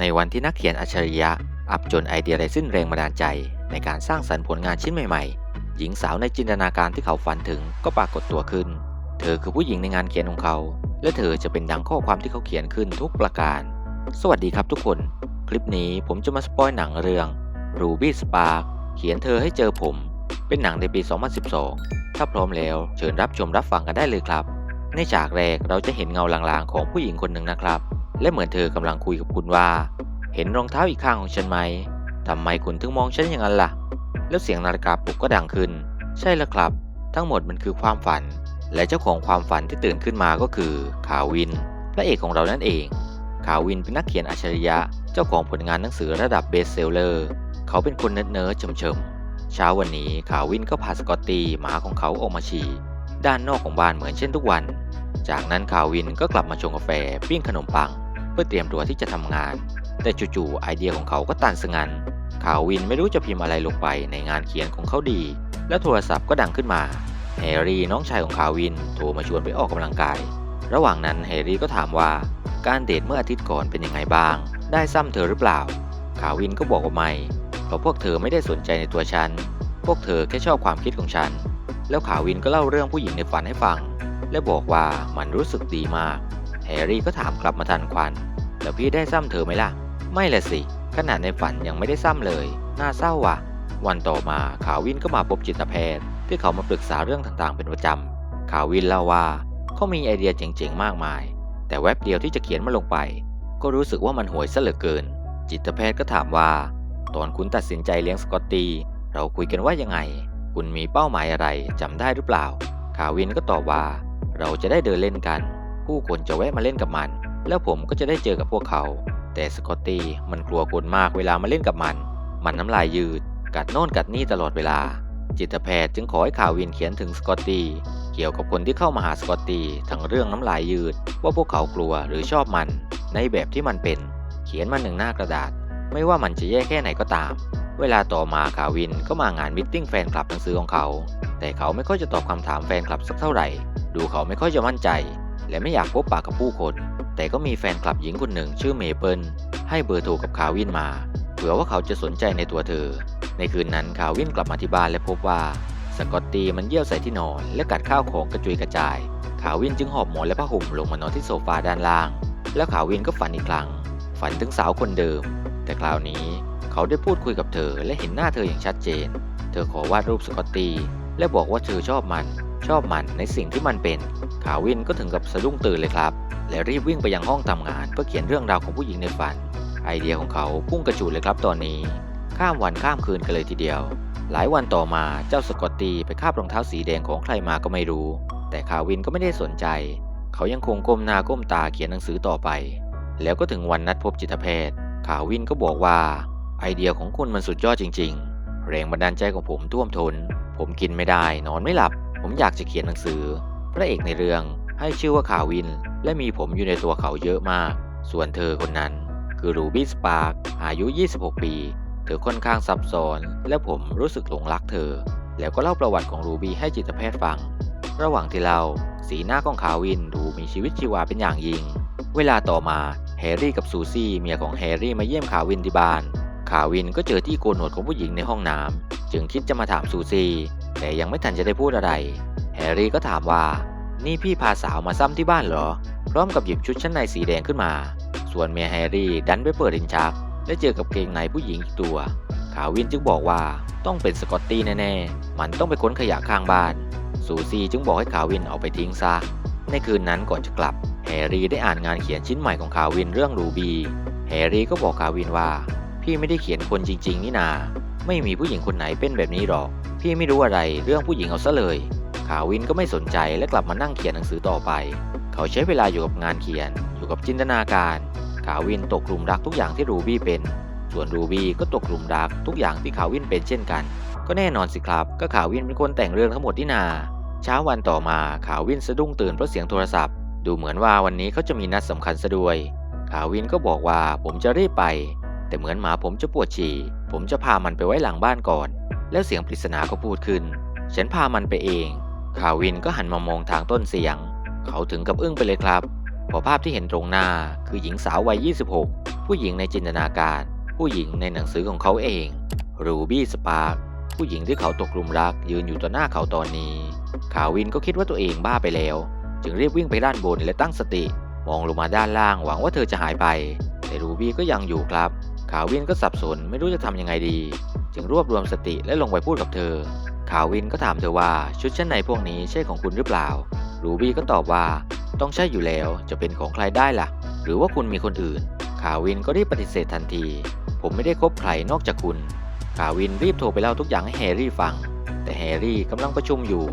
ในวันที่นักเขียนอัจฉริยะ อับจนไอเดียไร้สิ้นแรงบันดาลใจ ในการสร้างสรรค์ผลงานชิ้นใหม่ๆ หญิงสาวในจินตนาการที่เขาฝันถึงก็ปรากฏตัวขึ้น เธอคือผู้หญิงในงานเขียนของเขา และเธอจะเป็นดังข้อความที่เขาเขียนขึ้นทุกประการ สวัสดีครับทุกคน คลิปนี้ผมจะมาสปอยหนังเรื่อง Ruby Spark เขียนเธอให้เจอผม เป็นหนังในปี 2012 ถ้าพร้อมแล้วเชิญรับชมรับฟังกันได้เลยครับ ในฉากแรกเราจะเห็นเงาลางๆของผู้หญิงคนหนึ่งนะครับ และเหมือนเธอกำลังคุยกับคุณว่า เห็นรองเท้าอีกข้างของฉันไหมทำไมคุณถึงมองฉันอย่างนั้นล่ะ แล้วเสียงนาฬิกาปลุกก็ดังขึ้น ใช่แล้วครับ ทั้งหมดมันคือความฝัน และเจ้าของความฝันที่ตื่นขึ้นมาก็คือขาวิน พระเอกของเรานั่นเองขาวินเป็นนักเขียนอัจฉริยะ เจ้าของผลงานหนังสือระดับเบสเซลเลอร์ เขาเป็นคนเนิร์ดๆเฉมๆเช้าวันนี้ขาวินก็พาสกอตตีหมาของเขาออกมาฉี่ด้านนอกของบ้านเหมือนเช่นทุกวัน จากนั้นขาวินก็กลับมาชงกาแฟปิ้งขนมปัง พื่อเตรียมตัวที่จะทำงาน แต่จู่ๆไอเดียของเขาก็ตันสงันข่าววินไม่รู้จะพิมพ์อะไรลงไปในงานเขียนของเขาดี และโทรศัพท์ก็ดังขึ้นมาแฮร์รี่น้องชายของข่าววินโทรมาชวนไปออกกำลังกาย ระหว่างนั้นแฮร์รี่ก็ถามว่าการเดทเมื่ออาทิตย์ก่อนเป็นยังไงบ้าง ได้ซ้ำเธอหรือเปล่าข่าววินก็บอกว่าไม่เพราะพวกเธอไม่ได้สนใจในตัวฉัน พวกเธอแค่ชอบความคิดของฉัน แล้วข่าววินก็เล่าเรื่องผู้หญิงในฝันให้ฟัง และบอกว่ามันรู้สึกดีมากแฮร์รี่ก็ถามกลับมาทันควัน แล้วพี่ได้ซ้ำเธอไหมล่ะ ไม่ละสิ ขนาดในฝันยังไม่ได้ซ้ำเลย น่าเศร้าว่ะ วันต่อมาข่าววินก็มาพบจิตแพทย์ ที่เขามาปรึกษาเรื่องต่างๆ เป็นประจำข่าววินเล่าว่าเขามีไอเดียเจ๋งๆ มากมาย แต่แว็บเดียวที่จะเขียนมันลงไป ก็รู้สึกว่ามันห่วยซะเหลือเกิน จิตแพทย์ก็ถามว่า ตอนคุณตัดสินใจเลี้ยงสกอตตีเราคุยกันว่ายังไง คุณมีเป้าหมายอะไรจำได้หรือเปล่าข่าววินก็ตอบว่า เราจะได้เดินเล่นกัน ผู้คนจะแวะมาเล่นกับมัน แล้วผมก็จะได้เจอกับพวกเขา แต่สกอตตี้มันกลัวคนมากเวลามาเล่นกับมัน มันน้ำลายยืด กัดโน่นกัดนี่ตลอดเวลา จิตแพทย์จึงขอให้ข่าววินเขียนถึงสกอตตี้เกี่ยวกับคนที่เข้ามาหาสกอตตี้ทั้งเรื่องน้ำลายยืด ว่าพวกเขากลัวหรือชอบมัน ในแบบที่มันเป็น เขียนมาหนึ่งหน้ากระดาษ ไม่ว่ามันจะแย่แค่ไหนก็ตาม เวลาต่อมาข่าววินก็มางานมิทติ้งแฟนคลับหนังสือของเขา แต่เขาไม่ค่อยจะตอบคำถามแฟนคลับสักเท่าไหร่ ดูเขาไม่ค่อยจะมั่นใจ และไม่อยากพบปากกับผู้คน แต่ก็มีแฟนคลับหญิงคนหนึ่งชื่อเมเปิลให้เบอร์โทรกับคาวินมา เผื่อว่าเขาจะสนใจในตัวเธอ ในคืนนั้นคาวินกลับมาที่บ้านและพบว่าสกอตตีมันเยี่ยวใส่ที่นอน และกัดข้าวของกระจุยกระจายคาวินจึงหอบหมอนและผ้าห่มลงมานอนที่โซฟาด้านล่าง แล้วคาวินก็ฝันอีกครั้ง ฝันถึงสาวคนเดิม แต่คราวนี้เขาได้พูดคุยกับเธอและเห็นหน้าเธออย่างชัดเจน เธอขอวาดรูปสกอตตีและบอกว่าเธอชอบมัน ชอบมันในสิ่งที่มันเป็น คาวินก็ถึงกับสะดุ้งตื่นเลยครับ และรีบวิ่งไปยังห้องทำงานเพื่อเขียนเรื่องราวของผู้หญิงในฝัน ไอเดียของเขาพุ่งกระจูดเลยครับตอนนี้ ข้ามวันข้ามคืนกันเลยทีเดียว หลายวันต่อมาเจ้าสกอตตีไปคาบรองเท้าสีแดงของใครมาก็ไม่รู้ แต่คาวินก็ไม่ได้สนใจ เขายังคงก้มหน้าก้มตาเขียนหนังสือต่อไป แล้วก็ถึงวันนัดพบจิตแพทย์คาวินก็บอกว่า ไอเดียของคุณมันสุดยอดจริง ๆ แรงบันดาลใจของผมท่วมท้นผมกินไม่ได้นอนไม่หลับ ผมอยากจะเขียนหนังสือ พระเอกในเรื่องให้ชื่อว่าคาวิน และมีผมอยู่ในตัวเขาเยอะมาก ส่วนเธอคนนั้น คือรูบี้สปาร์กอายุ 26 ปี เธอค่อนข้างซับซ้อน และผมรู้สึกหลงรักเธอ แล้วก็เล่าประวัติของรูบี้ให้จิตแพทย์ฟัง ระหว่างที่เล่าสีหน้าของคาวินดูมีชีวิตชีวาเป็นอย่างยิ่ง เวลาต่อมาแฮร์รี่กับซูซี่เมียของแฮร์รี่มาเยี่ยมคาวินที่บ้านคาวินก็เจอที่โกนหนวดของผู้หญิงในห้องน้ำจึงคิดจะมาถามซูซี่แต่ยังไม่ทันจะได้พูดอะไร ร์รี่ก็ถามว่า นี่พี่พาสาวมาซ้ำที่บ้านเหรอ พร้อมกับหยิบชุดชั้นในสีแดงขึ้นมา ส่วนเมียแฮร์รี่ดันไปเปิดลิ้นชัก และเจอกับเกงในผู้หญิงอีกตัวคาวินจึงบอกว่าต้องเป็นสกอตตี้แน่ๆ มันต้องไปค้นขยะข้างบ้าน ซูซี่จึงบอกให้คาวินเอาไปทิ้งซะ ในคืนนั้นก่อนจะกลับ แฮร์รี่ได้อ่านงานเขียนชิ้นใหม่ของคาวินเรื่องรูบี แฮร์รี่ก็บอกคาวินว่า พี่ไม่ได้เขียนคนจริง ๆ นี่นา ไม่มีผู้หญิงคนไหนเป็นแบบนี้หรอก พี่ไม่รู้อะไรเรื่องผู้หญิงเอาซะเลย คาวินก็ไม่สนใจและกลับมานั่งเขียนหนังสือต่อไป เขาใช้เวลาอยู่กับงานเขียน อยู่กับจินตนาการคาวินตกกลุ่มรักทุกอย่างที่รูบี้เป็น ส่วนรูบี้ก็ตกกลุ่มรักทุกอย่างที่คาวินเป็นเช่นกัน ก็แน่นอนสิครับ ก็คาวินเป็นคนแต่งเรื่องทั้งหมดที่นา เช้าวันต่อมาคาวินสะดุ้งตื่นเพราะเสียงโทรศัพท์ ดูเหมือนว่าวันนี้เขาจะมีนัดสำคัญซะด้วยคาวินก็บอกว่าผมจะรีบไป แต่เหมือนหมาผมจะปวดฉี่ ผมจะพามันไปไว้หลังบ้านก่อน แล้วเสียงปริศนาก็พูดขึ้นฉันพามันไปเอง คาวินก็หันมามองทางต้นเสียง เขาถึงกับอึ้งไปเลยครับเพราะภาพที่เห็นตรงหน้าคือหญิงสาววัย 26ผู้ผู้หญิงในจินตนาการ ผู้หญิงในหนังสือของเขาเองรูบี้สปาร์คผู้หญิงที่เขาตกหลุมรักยืนอยู่ต่อหน้าเขาตอนนี้คาวินก็คิดว่าตัวเองบ้าไปแล้ว จึงรีบวิ่งไปด้านบนและตั้งสติ มองลงมาด้านล่างหวังว่าเธอจะหายไป แต่รูบี้ก็ยังอยู่ครับคาวินก็สับสนไม่รู้จะทำยังไงดี จึงรวบรวมสติและลงไปพูดกับเธอ คาวินก็ถามเธอว่าชุดชั้นในพวกนี้ใช่ของคุณหรือเปล่า รูบี้ก็ตอบว่า ต้องใช่อยู่แล้วจะเป็นของใครได้ล่ะ หรือว่าคุณมีคนอื่นคาวินก็รีบปฏิเสธทันที ผมไม่ได้คบใครนอกจากคุณคาวินรีบโทรไปเล่าทุกอย่างให้แฮร์รี่ฟัง แต่แฮร์รี่กำลังประชุมอยู่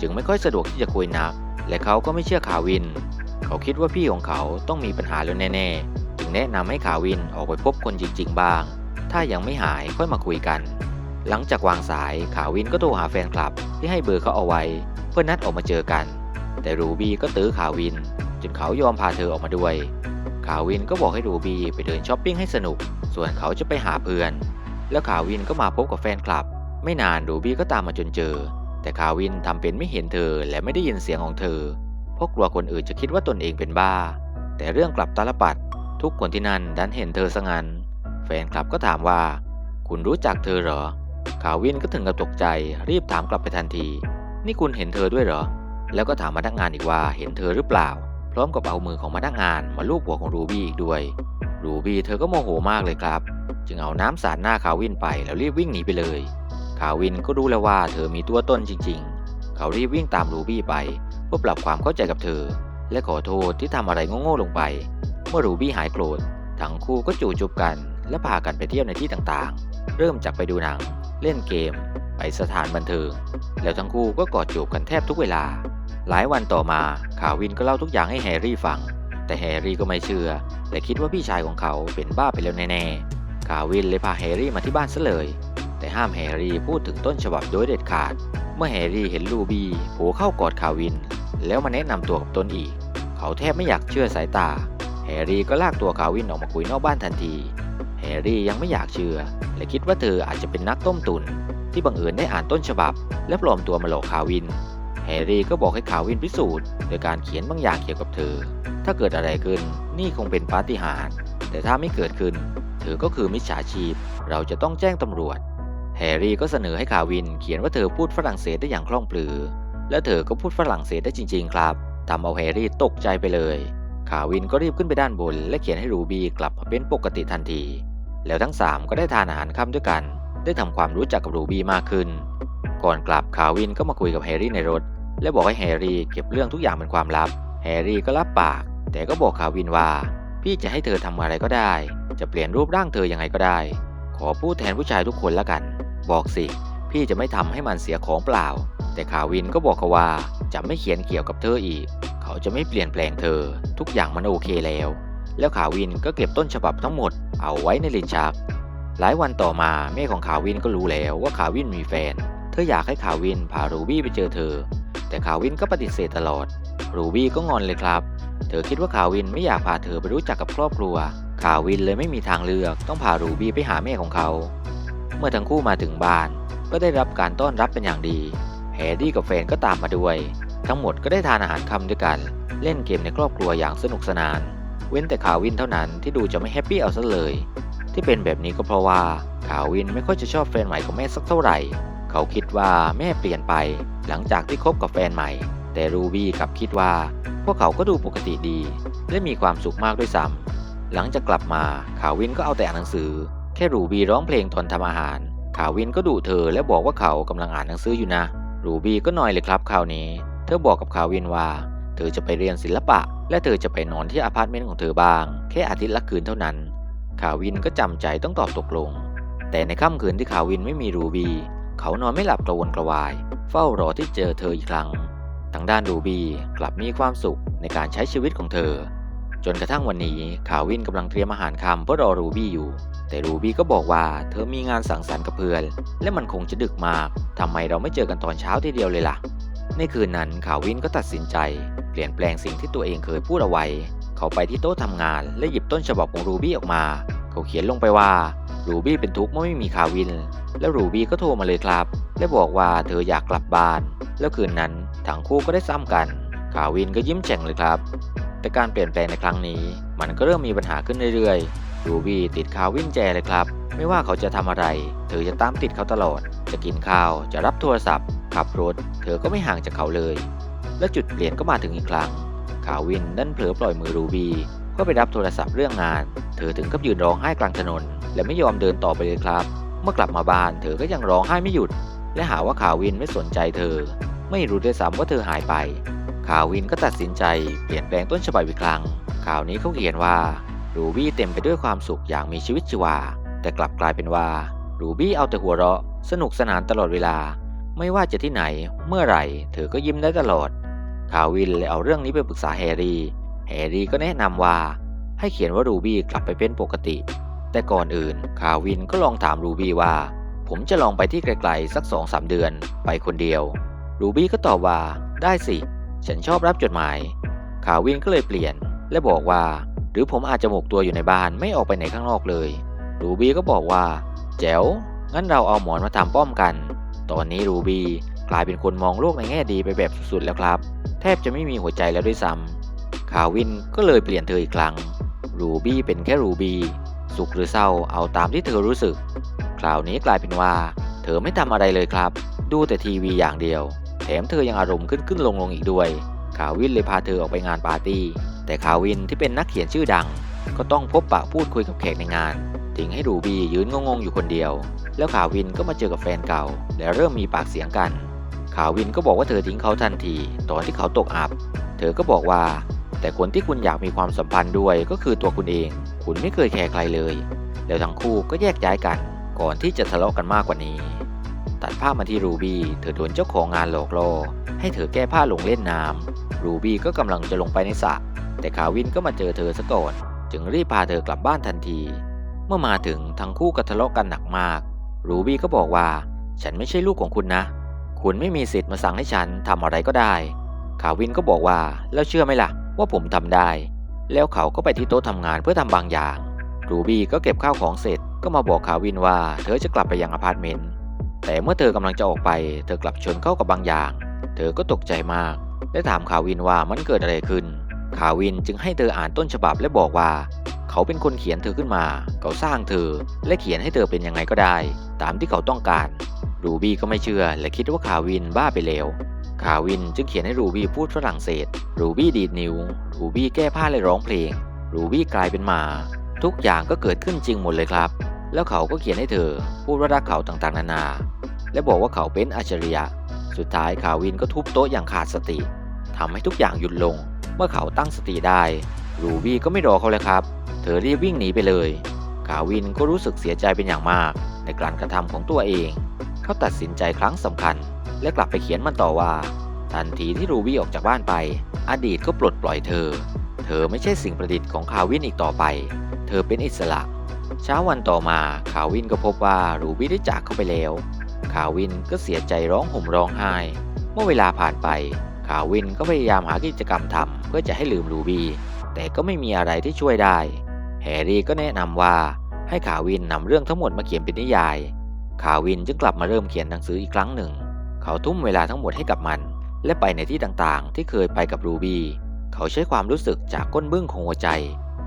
จึงไม่ค่อยสะดวกที่จะคุยนัก และเขาก็ไม่เชื่อคาวิน เขาคิดว่าพี่ของเขาต้องมีปัญหาแล้วแน่ๆ จึงแนะนำให้คาวินออกไปพบคนจริง ๆ บ้าง ถ้ายังไม่หายค่อยมาคุยกัน หลังจากวางสายคาวินก็โทรหาแฟนคลับที่ให้เบอร์เขาเอาไว้ เพื่อนัดออกมาเจอกัน แต่รูบี้ก็ตื้อคาวิน จนเขายอมพาเธอออกมาด้วยคาวินก็บอกให้รูบี้ไปเดินช้อปปิ้งให้สนุก ส่วนเขาจะไปหาเพื่อน แล้วคาวินก็มาพบกับแฟนคลับ ไม่นานรูบี้ก็ตามมาจนเจอ แต่คาวินทำเป็นไม่เห็นเธอและไม่ได้ยินเสียงของเธอ เพราะกลัวคนอื่นจะคิดว่าตนเองเป็นบ้า แต่เรื่องกลับตาลปัด ทุกคนที่นั่นดันเห็นเธอซะงั้น แฟนคลับก็ถามว่า คุณรู้จักเธอเหรอ คาวินก็ถึงกับตกใจรีบถามกลับไปทันที นี่คุณเห็นเธอด้วยเหรอ แล้วก็ถามพนักงานอีกว่าเห็นเธอหรือเปล่า พร้อมกับเอามือของพนักงานมาลูบหัวของรูบี้อีกด้วย รูบี้เธอก็โมโหมากเลยครับ จึงเอาน้ำสาดหน้าคาวินไปแล้วรีบวิ่งหนีไปเลยคาวินก็รู้แล้วว่าเธอมีตัวตนจริง ๆ เขารีบวิ่งตามรูบี้ไปเพื่อปรับความเข้าใจกับเธอ และขอโทษที่ทำอะไรโง่ๆลงไป เมื่อรูบี้หายโกรธทั้งคู่ก็จูบจุบกัน และพากันไปเที่ยวในที่ต่างๆ เริ่มจากไปดูหนัง เล่นเกม ไปสถานบันเทิง แล้วทั้งคู่ก็กอดจูบกันแทบทุกเวลา หลายวันต่อมาคาวินก็เล่าทุกอย่างให้แฮร์รี่ฟัง แต่แฮร์รี่ก็ไม่เชื่อ และคิดว่าพี่ชายของเขาเป็นบ้าไปแล้วแน่ๆคาวินเลยพาแฮร์รี่มาที่บ้านซะเลย แต่ห้ามแฮร์รี่พูดถึงต้นฉบับโดยเด็ดขาด เมื่อแฮร์รี่เห็นลูบี้โผล่เข้ากอดคาวิน แล้วมาแนะนำตัวกับตนอีก เขาแทบไม่อยากเชื่อสายตา แฮร์รี่ก็ลากตัวคาวินออกมาคุยนอกบ้านทันที ฮร์รี่ยังไม่อยากเชื่อ และคิดว่าเธออาจจะเป็นนักต้มตุนที่บังเอิญได้อ่านต้นฉบับ และปลอมตัวมาหลอกคาวิน แฮร์รี่ก็บอกให้คาวินพิสูจน์โดยการเขียนบางอย่างเกี่ยวกับเธอ ถ้าเกิดอะไรขึ้นนี่คงเป็นปาฏิหาริย์แต่ถ้าไม่เกิดขึ้น เธอก็คือมิจฉาชีพ เราจะต้องแจ้งตำรวจ แฮร์รี่ก็เสนอให้คาวินเขียนว่าเธอพูดฝรั่งเศสได้อย่างคล่องปลือ และเธอก็พูดฝรั่งเศสได้จริง ๆ ครับทำเอาแฮร์รี่ตกใจไปเลยคาวินก็รีบขึ้นไปด้านบน และเขียนให้รูบี้กลับมาเป็นปกติทันที แล้วทั้งสามก็ได้ทานอาหารค่ำด้วยกัน ได้ทำความรู้จักกับรูบี้มากขึ้น ก่อนกลับคาวินก็มาคุยกับแฮร์รี่ในรถ และบอกให้แฮร์รี่เก็บเรื่องทุกอย่างเป็นความลับ แฮร์รี่ก็รับปาก แต่ก็บอกคาวินว่า พี่จะให้เธอทำอะไรก็ได้ จะเปลี่ยนรูปร่างเธอยังไงก็ได้ ขอพูดแทนผู้ชายทุกคนละกัน บอกสิ พี่จะไม่ทำให้มันเสียของเปล่า แต่คาวินก็บอกเขาว่าจะไม่เขียนเกี่ยวกับเธออีก เขาจะไม่เปลี่ยนแปลงเธอ ทุกอย่างมันโอเคแล้ว แล้วขาวินก็เก็บต้นฉบับทั้งหมดเอาไว้ในลิ้นชัก หลายวันต่อมาแม่ของขาวินก็รู้แล้วว่าขาวินมีแฟน เธออยากให้ขาวินพารูบี้ไปเจอเธอ แต่ขาวินก็ปฏิเสธตลอด รูบี้ก็งอนเลยครับ เธอคิดว่าขาวินไม่อยากพาเธอไปรู้จักกับครอบครัว ขาวินเลยไม่มีทางเลือกต้องพารูบี้ไปหาแม่ของเขา เมื่อทั้งคู่มาถึงบ้านก็ได้รับการต้อนรับเป็นอย่างดี แฮร์รี่กับแฟนก็ตามมาด้วย ทั้งหมดก็ได้ทานอาหารค่ำด้วยกัน เล่นเกมในครอบครัวอย่างสนุกสนาน เว้นแต่ขาวินเท่านั้นที่ดูจะไม่แฮปปี้เอาซะเลย ที่เป็นแบบนี้ก็เพราะว่าขาวินไม่ค่อยจะชอบแฟนใหม่ของแม่สักเท่าไหร่ เขาคิดว่าแม่เปลี่ยนไป หลังจากที่คบกับแฟนใหม่ แต่รูบี้กลับคิดว่า พวกเขาก็ดูปกติดี และมีความสุขมากด้วยซ้ำหลังจากกลับมาขาวินก็เอาแต่อ่านหนังสือ แค่รูบี้ร้องเพลงตอนทำอาหาร ขาวินก็ดุเธอและบอกว่าเขากำลังอ่านหนังสืออยู่นะ รูบี้ก็น้อยเลยครับคราวนี้ เธอบอกกับขาวินว่า เธอจะไปเรียนศิลปะ และเธอจะไปนอนที่อพาร์ตเมนต์ของเธอบ้าง แค่อาทิตย์ละคืนเท่านั้น ขาวินก็จำใจต้องตอบตกลง แต่ในค่ำคืนที่ขาวินไม่มีรูบี้เขานอนไม่หลับกระวนกระวาย เฝ้ารอที่เจอเธออีกครั้ง ทางด้านรูบี้กลับมีความสุขในการใช้ชีวิตของเธอ จนกระทั่งวันนี้ขาวินกำลังเตรียมอาหารค่ำเพื่อรอรูบี้อยู่ แต่รูบี้ก็บอกว่าเธอมีงานสังสรรค์กับเพื่อนและมันคงจะดึกมากทำไมเราไม่เจอกันตอนเช้าทีเดียวเลยล่ะ ในคืนนั้นขาวินก็ตัดสินใจ เปลี่ยนแปลงสิ่งที่ตัวเองเคยพูดเอาไว้ เขาไปที่โต๊ะทำงาน และหยิบต้นฉบับของรูบี้ออกมา เขาเขียนลงไปว่ารูบี้เป็นทุกข์เมื่อไม่มีคาวิน แล้วรูบี้ก็โทรมาเลยครับ และบอกว่าเธออยากกลับบ้าน แล้วคืนนั้นทั้งคู่ก็ได้ซ้ำกันคาวินก็ยิ้มแฉ่งเลยครับ แต่การเปลี่ยนแปลงในครั้งนี้ มันก็เริ่มมีปัญหาขึ้นเรื่อยๆรูบี้ติดคาวินแจเลยครับ ไม่ว่าเขาจะทำอะไร เธอจะตามติดเขาตลอด จะกินข้าว จะรับโทรศัพท์ ขับรถ เธอก็ไม่ห่างจากเขาเลย และจุดเปลี่ยนก็มาถึงอีกครั้งคาวินดันเผลอปล่อยมือรูบี้เพื่อไปรับโทรศัพท์เรื่องงาน เธอถึงกับยืนร้องไห้กลางถนน และไม่ยอมเดินต่อไปเลยครับ เมื่อกลับมาบ้าน เธอก็ยังร้องไห้ไม่หยุด และหาว่าคาวินไม่สนใจเธอ ไม่รู้ด้วยซ้ำว่าเธอหายไปคาวินก็ตัดสินใจเปลี่ยนแปลงต้นฉบับอีกครั้งข่าวนี้เขาเขียนว่ารูบี้เต็มไปด้วยความสุขอย่างมีชีวิตชีวา แต่กลับกลายเป็นว่ารูบี้เอาแต่หัวเราะ สนุกสนานตลอดเวลา ไม่ว่าจะที่ไหน เมื่อไหร่ เธอก็ยิ้มได้ตลอด คาวินเลยเอาเรื่องนี้ไปปรึกษาแฮร์รี่ แฮร์รี่ก็แนะนำว่า ให้เขียนว่ารูบี้กลับไปเป็นปกติ แต่ก่อนอื่น คาวินก็ลองถามรูบี้ว่า ผมจะลองไปที่ไกลๆสักสองสามเดือน ไปคนเดียว รูบี้ก็ตอบว่า ได้สิ ฉันชอบรับจดหมาย คาวินก็เลยเปลี่ยน และบอกว่า หรือผมอาจจะหมกตัวอยู่ในบ้านไม่ออกไปไหนข้างนอกเลย รูบี้ก็บอกว่า แจ๋ว งั้นเราเอาหมอนมาทำป้อมกัน ตอนนี้รูบี้กลายเป็นคนมองโลกในแง่ดีไปแบบสุดๆแล้วครับ แทบจะไม่มีหัวใจแล้วด้วยซ้ำคาวินก็เลยเปลี่ยนเธออีกครั้ง รูบี้เป็นแค่รูบี้สุขหรือเศร้าเอาตามที่เธอรู้สึก คราวนี้กลายเป็นว่า เธอไม่ทำอะไรเลยครับ ดูแต่ทีวีอย่างเดียว แถมเธอยังอารมณ์ขึ้นขึ้นลงลงอีกด้วยคาวินเลยพาเธอออกไปงานปาร์ตี้ แต่คาวินที่เป็นนักเขียนชื่อดัง ก็ต้องพบปะพูดคุยกับแขกในงาน ทิ้งให้รูบี้ยืนงงๆอยู่คนเดียว แล้วคาวินก็มาเจอกับแฟนเก่า และเริ่มมีปากเสียงกันคาวินก็บอกว่าเธอทิ้งเขาทันที ตอนที่เขาตกอับ เธอก็บอกว่า แต่คนที่คุณอยากมีความสัมพันธ์ด้วยก็คือตัวคุณเอง คุณไม่เคยแคร์ใครเลย แล้วทั้งคู่ก็แยกย้ายกัน ก่อนที่จะทะเลาะกันมากกว่านี้ ตัดภาพมาที่รูบี้ เธอโดนเจ้าของงานหลอกล่อ ให้เธอแก้ผ้าลงเล่นน้ำ รูบี้ก็กำลังจะลงไปในสระ แต่คาวินก็มาเจอเธอซะก่อน จึงรีบพาเธอกลับบ้านทันที เมื่อมาถึงทั้งคู่ก็ทะเลาะกันหนักมาก รูบี้ก็บอกว่า ฉันไม่ใช่ลูกของคุณนะ คุณไม่มีสิทธิ์มาสั่งให้ฉันทำอะไรก็ได้คาวินก็บอกว่า แล้วเชื่อไหมล่ะ ว่าผมทำได้ แล้วเขาก็ไปที่โต๊ะทำงานเพื่อทำบางอย่าง รูบี้ก็เก็บข้าวของเสร็จ ก็มาบอกคาวินว่า เธอจะกลับไปยังอพาร์ตเมนต์ แต่เมื่อเธอกำลังจะออกไป เธอกลับชนเข้ากับบางอย่าง เธอก็ตกใจมาก และถามคาวินว่ามันเกิดอะไรขึ้นคาวินจึงให้เธออ่านต้นฉบับและบอกว่า เขาเป็นคนเขียนเธอขึ้นมา เขาสร้างเธอ และเขียนให้เธอเป็นยังไงก็ได้ ตามที่เขาต้องการ รูบี้ก็ไม่เชื่อและคิดว่าคาวินบ้าไปแล้วคาวินจึงเขียนให้รูบี้พูดฝรั่งเศส รูบี้ดีดนิ้ว รูบี้แก้ผ้าและร้องเพลง รูบี้กลายเป็นหมา ทุกอย่างก็เกิดขึ้นจริงหมดเลยครับ แล้วเขาก็เขียนให้เธอ พูดว่ารักเขาต่างๆ นานา และบอกว่าเขาเป็นอัจฉริยะ สุดท้ายคาวินก็ทุบโต๊ะอย่างขาดสติทำให้ทุกอย่างหยุดลง เมื่อเขาตั้งสติได้ รูบี้ก็ไม่รอเขาเลยครับ เธอรีบวิ่งหนีไปเลยคาวินก็รู้สึกเสียใจเป็นอย่างมากในการกระทำของตัวเอง เขาตัดสินใจครั้งสำคัญ และกลับไปเขียนมันต่อว่า ทันทีที่รูบี้ออกจากบ้านไป อดีตก็ปลดปล่อยเธอ เธอไม่ใช่สิ่งประดิษฐ์ของคาวินอีกต่อไป เธอเป็นอิสระ เช้าวันต่อมาคาวินก็พบว่ารูบี้ได้จากเขาไปแล้วคาวินก็เสียใจร้องห่มร้องไห้ เมื่อเวลาผ่านไปคาวินก็พยายามหากิจกรรมทำเพื่อจะให้ลืมรูบี้แต่ก็ไม่มีอะไรที่ช่วยได้ แฮร์รี่ก็แนะนำว่าให้คาวินนำเรื่องทั้งหมดมาเขียนเป็นนิยายคาวินจึงกลับมาเริ่มเขียนหนังสืออีกครั้งหนึ่ง เขาทุ่มเวลาทั้งหมดให้กับมัน และไปในที่ต่างๆ ที่เคยไปกับรูบี้เขาใช้ความรู้สึกจากก้นบึ้งของหัวใจ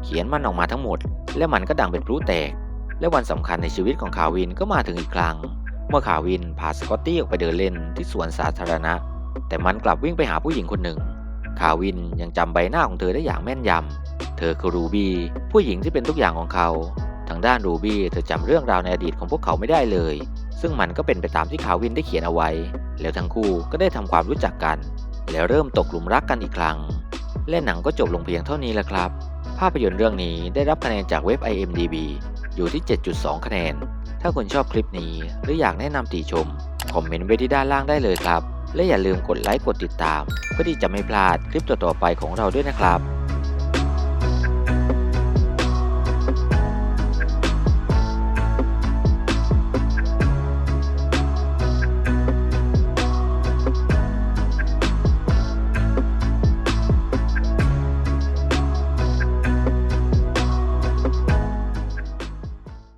เขียนมันออกมาทั้งหมด และมันก็ดังเป็นพลุแตก และวันสำคัญในชีวิตของคาวินก็มาถึงอีกครั้ง เมื่อคาวินพาสกอตตี้ออกไปเดินเล่นที่สวนสาธารณะ แต่มันกลับวิ่งไปหาผู้หญิงคนหนึ่งคาวินยังจำใบหน้าของเธอได้อย่างแม่นยำ เธอคือรูบี้ผู้หญิงที่เป็นทุกอย่างของเขา ทางด้านรูบี้เธอจำเรื่องราวในอดีตของพวกเขาไม่ได้เลย ซึ่งมันก็เป็นไปตามที่คาวินได้เขียนเอาไว้ แล้วทั้งคู่ก็ได้ทำความรู้จักกัน แล้วเริ่มตกหลุมรักกันอีกครั้ง และหนังก็จบลงเพียงเท่านี้แหละครับ ภาพยนตร์เรื่องนี้ได้รับคะแนนจากเว็บ IMDb อยู่ที่ 7.2 คะแนน ถ้าคุณชอบคลิปนี้หรืออยากแนะนำติชม คอมเมนต์ไว้ที่ด้านล่างได้เลยครับ และอย่าลืมกดไลค์กดติดตาม เพื่อที่จะไม่พลาดคลิปต่อๆไปของเราด้วยนะครับ